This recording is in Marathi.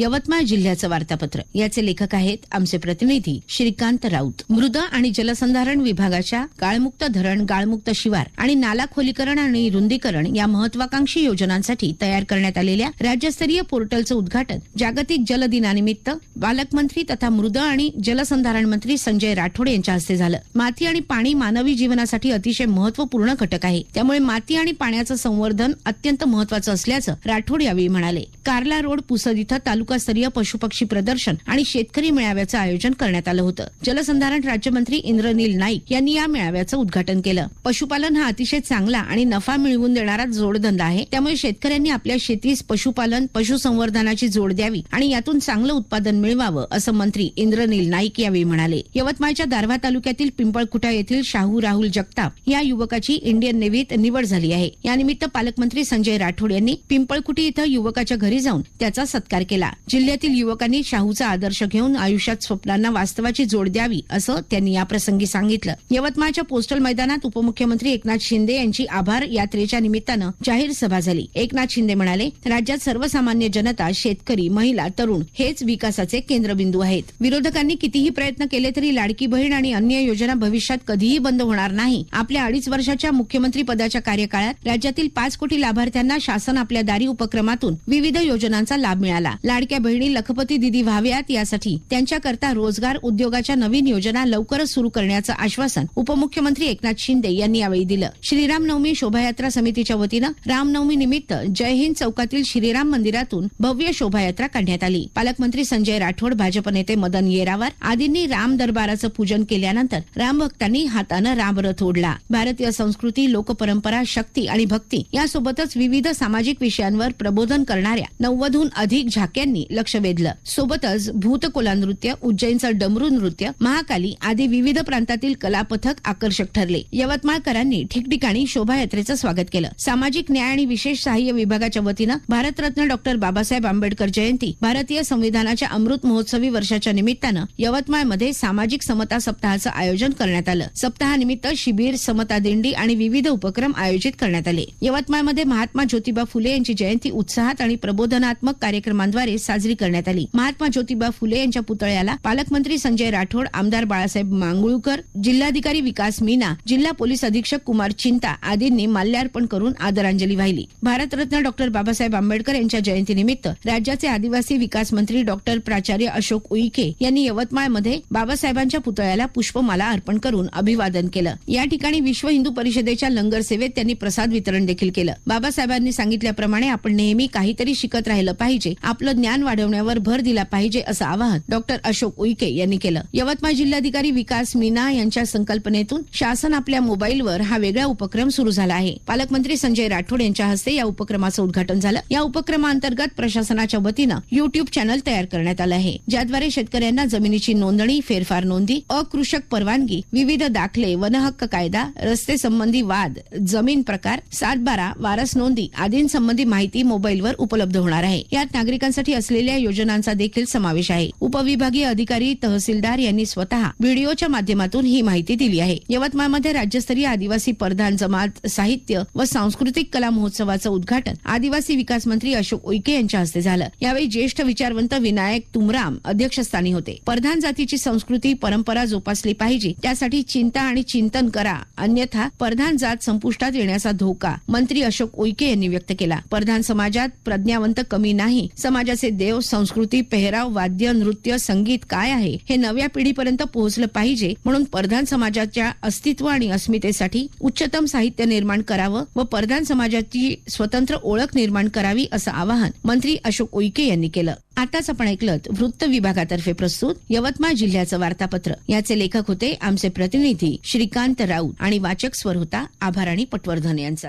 यवतमाळ जिल्ह्याचं वार्तापत्र. याचे लेखक आहेत आमचे प्रतिनिधी श्रीकांत राऊत. मृद आणि जलसंधारण विभागाच्या गाळमुक्त धरण गाळमुक्त शिवार आणि नाला खोलीकरण आणि रुंदीकरण या महत्वाकांक्षी योजनांसाठी तयार करण्यात आलेल्या राज्यस्तरीय पोर्टलचं उद्घाटन जागतिक जल दिनानिमित्त पालकमंत्री तथा मृद आणि जलसंधारण मंत्री संजय राठोड यांच्या हस्ते झालं. माती आणि पाणी मानवी जीवनासाठी अतिशय महत्त्वपूर्ण घटक आहे. त्यामुळे माती आणि पाण्याचं संवर्धन अत्यंत महत्वाचं असल्याचं राठोड यावेळी म्हणाले. कार्ला रोड पुसद इथं तालुकास्तरीय पशुपक्षी प्रदर्शन आणि शेतकरी मेळाव्याचं आयोजन करण्यात आलं होतं. जलसंधारण राज्यमंत्री इंद्रनील नाईक यांनी या मेळाव्याचं उद्घाटन केलं. पशुपालन हा अतिशय चांगला आणि नफा मिळवून देणारा जोडधंदा आहे. त्यामुळे शेतकऱ्यांनी आपल्या शेतीस पशुपालन पशुसंवर्धनाची जोड द्यावी आणि यातून चांगलं उत्पादन मिळवावं असं मंत्री इंद्रनील नाईक यावेळी म्हणाले. यवतमाळच्या दारव्हा तालुक्यातील पिंपळकुटा येथील शाहू राहुल जगताप या युवकाची इंडियन नेव्हीत निवड झाली आहे. यानिमित्त पालकमंत्री संजय राठोड यांनी पिंपळकुटी इथं युवकाच्या घरी जाऊन त्याचा सत्कार केला. जिल्ह्यातील युवकांनी शाहूचा आदर्श घेऊन आयुष्यात स्वप्नांना वास्तवाची जोड द्यावी असं त्यांनी याप्रसंगी सांगितलं. यवतमाळच्या पोस्टल मैदानात उपमुख्यमंत्री एकनाथ शिंदे यांची आभार यात्रेच्या निमित्तानं जाहीर सभा झाली. एकनाथ शिंदे म्हणाले राज्यात सर्वसामान्य जनता शेतकरी महिला तरुण हेच विकासाचे केंद्रबिंदू आहेत. विरोधकांनी कितीही प्रयत्न केले तरी लाडकी बहीण आणि अन्य योजना भविष्यात कधीही बंद होणार नाही. आपल्या अडीच वर्षाच्या मुख्यमंत्री पदाच्या कार्यकाळात राज्यातील पाच कोटी लाभार्थ्यांना शासन आपल्या दारी उपक्रमातून विविध योजनांचा लाभ मिळाला. लाडक्या बहिणी लखपती दिदी व्हाव्यात यासाठी त्यांच्याकरता रोजगार उद्योगाच्या नवीन योजना लवकरच सुरू करण्याचं आश्वासन उपमुख्यमंत्री एकनाथ शिंदे यांनी यावेळी दिलं. श्रीराम नवमी शोभायात्रा समितीच्या वतीनं रामनवमी निमित्त जय हिंद चौकातील श्रीराम मंदिरातून भव्य शोभायात्रा काढण्यात आली. पालकमंत्री संजय राठोड भाजप नेते मदन येरावार आदींनी राम दरबाराचं पूजन केल्यानंतर रामभक्तांनी हातानं रामरथ ओढला. भारतीय संस्कृती लोकपरंपरा शक्ती आणि भक्ती यासोबतच विविध सामाजिक विषयांवर प्रबोधन करणाऱ्या नव्वदहून अधिक यांनी लक्ष वेधलं. सोबतच भूतकोला नृत्य उज्जैनचं डमरू नृत्य महाकाली आदी विविध प्रांतातील कलापथक आकर्षक ठरले. यवतमाळकरांनी ठिकठिकाणी शोभायात्रेचं स्वागत केलं. सामाजिक न्याय आणि विशेष सहाय्य विभागाच्या वतीनं भारतरत्न डॉक्टर बाबासाहेब आंबेडकर जयंती भारतीय संविधानाच्या अमृत महोत्सवी वर्षाच्या निमित्तानं यवतमाळमध्ये सामाजिक समता सप्ताहाचं आयोजन करण्यात आलं. सप्ताहानिमित्त शिबिर समता दिंडी आणि विविध उपक्रम आयोजित करण्यात आले. यवतमाळमध्ये महात्मा ज्योतिबा फुले यांची जयंती उत्साहात आणि प्रबोधनात्मक कार्यक्रमांद्वारे साजरी करण्यात आली. महात्मा ज्योतिबा फुले यांच्या पुतळ्याला पालकमंत्री संजय राठोड आमदार बाळासाहेब मांगुळकर जिल्हाधिकारी विकास मीना जिल्हा पोलीस अधीक्षक कुमार चिंता आदींनी माल्यार्पण करून आदरांजली वाहिली. भारतरत्न डॉक्टर बाबासाहेब आंबेडकर यांच्या जयंतीनिमित्त राज्याचे आदिवासी विकास मंत्री डॉक्टर प्राचार्य अशोक उईके यांनी यवतमाळमध्ये बाबासाहेबांच्या पुतळ्याला पुष्पमाला अर्पण करून अभिवादन केलं. या ठिकाणी विश्व हिंदू परिषदेच्या लंगर सेवेत त्यांनी प्रसाद वितरण देखील केलं. बाबासाहेबांनी सांगितल्याप्रमाणे आपण नेहमी काहीतरी शिकत राहिलं पाहिजे. आपलं ज्ञान वाढवण्यावर भर दिला पाहिजे असं आवाहन डॉक्टर अशोक उईके यांनी केलं. यवतमाळ जिल्हाधिकारी विकास मीना यांच्या संकल्पनेतून शासन आपल्या मोबाईलवर हा वेगळा उपक्रम सुरू झाला आहे. पालकमंत्री संजय राठोड यांच्या हस्ते या उपक्रमाचं उद्घाटन झालं. या उपक्रमाअंतर्गत प्रशासनाच्या वतीनं युट्यूब चॅनल तयार करण्यात आलं आहे. ज्याद्वारे शेतकऱ्यांना जमिनीची नोंदणी फेरफार नोंदी अकृषक परवानगी विविध दाखले वनहक्क कायदा रस्ते संबंधी वाद जमीन प्रकार सात बारा वारस नोंदी आदींसंबंधी माहिती मोबाईलवर उपलब्ध होणार आहे. यात नागरिकांसाठी असलेल्या योजनांचा देखील समावेश आहे. उपविभागीय अधिकारी तहसीलदार यांनी स्वतः व्हिडिओच्या माध्यमातून ही माहिती दिली आहे. यवतमाळमध्ये राज्यस्तरीय आदिवासी परधान जमात साहित्य व सांस्कृतिक कला महोत्सवाचं उद्घाटन आदिवासी विकास मंत्री अशोक उईके यांच्या हस्ते झालं. यावेळी ज्येष्ठ विचारवंत विनायक तुमराम अध्यक्षस्थानी होते. परधान जातीची संस्कृती परंपरा जोपासली पाहिजे. त्यासाठी चिंता आणि चिंतन करा. अन्यथा परधान जात संपुष्टात येण्याचा धोका मंत्री अशोक उईके यांनी व्यक्त केला. परधान समाजात प्रज्ञावंत कमी नाही. समाजाचे देव संस्कृती पेहराव वाद्य नृत्य संगीत काय आहे? हे नव्या पिढीपर्यंत पोहोचलं पाहिजे म्हणून परधान समाजाच्या अस्तित्व आणि अस्मितेसाठी उच्चतम साहित्य निर्माण करावं व परधान समाजाची स्वतंत्र ओळख निर्माण करावी असं आवाहन मंत्री अशोक उईके यांनी केलं. आताच आपण ऐकलं वृत्त विभागातर्फे प्रस्तुत यवतमाळ जिल्ह्याचं वार्तापत्र. याचे लेखक होते आमचे प्रतिनिधी श्रीकांत राऊत आणि वाचक स्वर होता आभाराणी पटवर्धन यांचा.